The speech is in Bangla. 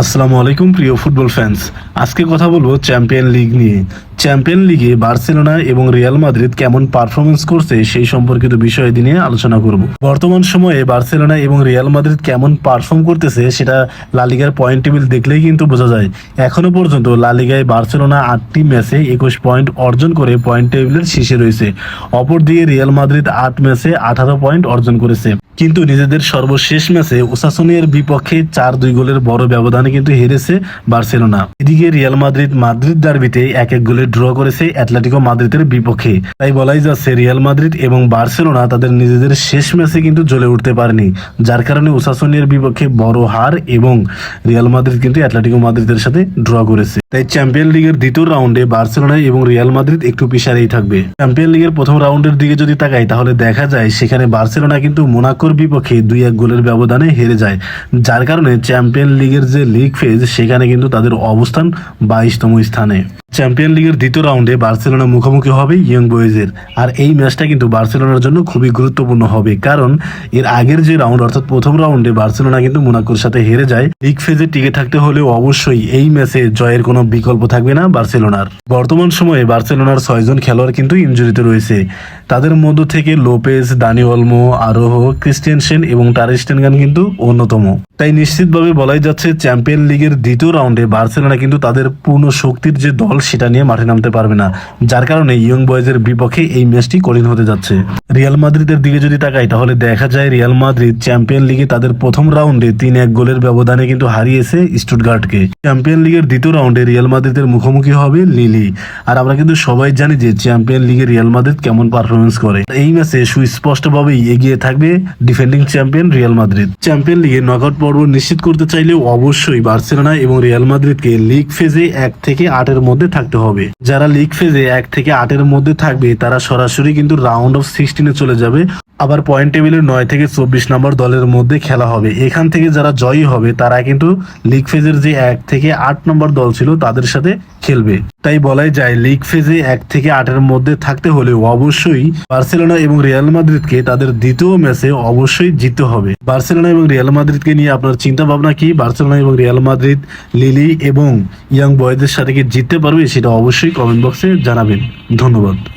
আসসালামু আলাইকুম, প্রিয় ফুটবল ফ্যান্স আজকে কথা বলব চ্যাম্পিয়ন লিগ নিয়ে। চ্যাম্পিয়ন লিগে বার্সেলোনা এবং রিয়াল মাদ্রিদ কেমন পারফরমেন্স করছে সেই সম্পর্কিত বিষয় নিয়ে আলোচনা করব। বর্তমান সময়ে বার্সেলোনা এবং রিয়াল মাদ্রিদ কেমন পারফর্ম করতেছে সেটা লালিগার পয়েন্ট টেবিল দেখলেই কিন্তু বোঝা যায়। এখনও পর্যন্ত লালিগায় বার্সেলোনা আটটি ম্যাচে একুশ পয়েন্ট অর্জন করে পয়েন্ট টেবিলের শীর্ষে রয়েছে। অপরদিকে রিয়াল মাদ্রিদ আট ম্যাচে আঠারো পয়েন্ট অর্জন করেছে। কিন্তু নিজেদের সর্বশেষ ম্যাচে ওসাসোনিয়ার বিপক্ষে চার দুই গোলের বড় ব্যবধানে কিন্তু হেরেছে বার্সেলোনা। এদিকে রিয়াল মাদ্রিদ মাদ্রিদ ডার্বিতে এক এক গোলে ড্র করেছে অ্যাটলেটিকো মাদ্রিদের বিপক্ষে। তাই বলাই যাচ্ছে রিয়াল মাদ্রিদ এবং বার্সেলোনা তাদের নিজেদের শেষ ম্যাচে কিন্তু জ্বলে উঠতে পারেনি, যার কারণে ওসাসোনিয়ার বিপক্ষে বড় হার এবং রিয়াল মাদ্রিদ কিন্তু অ্যাটলেটিকো মাদ্রিদের সাথে ড্র করেছে। তাই চ্যাম্পিয়ন লিগের দ্বিতীয় রাউন্ডে বার্সেলোনা এবং রিয়াল মাদ্রিদ একটু পিছারেই থাকবে। চ্যাম্পিয়ন লিগের প্রথম রাউন্ডের দিকে যদি তাকাই, তাহলে দেখা যায় সেখানে বার্সেলোনা কিন্তু মোনাকোর বিপক্ষে দুই এক গোলের ব্যবধানে হেরে যায়। যার কারণে চ্যাম্পিয়ন লিগের যে লিগ ফেজ সেখানে কিন্তু তাদের অবস্থান বাইশতম স্থানে। চ্যাম্পিয়ন লিগের দ্বিতীয় রাউন্ডে বার্সেলোনা মুখোমুখি হবে ইয়ং বয়েজের আর এই ম্যাচটা কিন্তু বার্সেলোনার জন্য খুবই গুরুত্বপূর্ণ হবে। কারণ এর আগের যে রাউন্ড অর্থাৎ প্রথম রাউন্ডে বার্সেলোনা কিন্তু মোনাকোর সাথে হেরে যায়। লিগ ফেজে টিকে থাকতে হলেও অবশ্যই এই ম্যাচে জয়ের কোনো বিকল্প থাকবে না বার্সেলোনার। বর্তমান সময়ে বার্সেলোনার ছয়জন খেলোয়াড় কিন্তু ইনজুরিতে রয়েছে। তাদের মধ্য থেকে লোপেজ দানি অলমো আরোহ ক্রিস্টিয়ানসেন এবং টারিস্টেনগান কিন্তু অন্যতম। তাই নিশ্চিতভাবে বলাই যাচ্ছে চ্যাম্পিয়ন লিগের দ্বিতীয় রাউন্ডে বার্সেলোনা কিন্তু তাদের পূর্ণ শক্তির যে দল সেটা নিয়ে মাঠে নামতে পারবে না, যার কারণে ইয়ং বয়েজের বিপক্ষে এই ম্যাচটি কঠিন হতে যাচ্ছে। রিয়াল মাদ্রিদের দিকে যদি তাকাই, তাহলে দেখা যায় রিয়াল মাদ্রিদ চ্যাম্পিয়ন লিগে তাদের প্রথম রাউন্ডে তিন এক গোলের ব্যবধানে কিন্তু হারিয়েছে স্টুটগার্টকে চ্যাম্পিয়ন লিগের দ্বিতীয় রাউন্ডে রিয়াল মাদ্রিদের মুখোমুখি হবে লিলি আর আমরা কিন্তু সবাই জানি যে চ্যাম্পিয়ন লিগে রিয়াল মাদ্রিদ কেমন পারফরমেন্স করে। এই ম্যাচে সুস্পষ্টভাবেই এগিয়ে থাকবে defending champion Real Madrid. Champion লিগে নকআউট পর্ব নিশ্চিত করতে চাইলেও অবশ্যই বার্সেলোনা এবং রিয়াল মাদ্রিদকে লিগ ফেজে এক থেকে আটের মধ্যে থাকতে হবে। যারা লিগ ফেজে এক থেকে আটের মধ্যে থাকবে, তারা সরাসরি কিন্তু রাউন্ড অফ সিক্সটিনে চলে যাবে। আবার পয়েন্ট টেবিলের নয় থেকে চব্বিশ নম্বর দলের মধ্যে খেলা হবে। এখান থেকে যারা জয়ী হবে, তারা কিন্তু লিগ ফেজের যে এক থেকে আট নম্বর দল ছিল, তাদের সাথে খেলবে। তাই বলাই যায় লিগ ফেজে এক থেকে আটের মধ্যে থাকতে হলে অবশ্যই বার্সেলোনা এবং রিয়াল মাদ্রিদকে তাদের দ্বিতীয় ম্যাচে অবশ্যই জিততে হবে। বার্সেলোনা এবং রিয়াল মাদ্রিদকে নিয়ে আপনার চিন্তা ভাবনা কি? বার্সেলোনা এবং রিয়াল মাদ্রিদ, লিলি এবং ইয়াং বয়দের সাথে কি জিততে পারবে? সেটা অবশ্যই কমেন্ট বক্সে জানাবেন। ধন্যবাদ।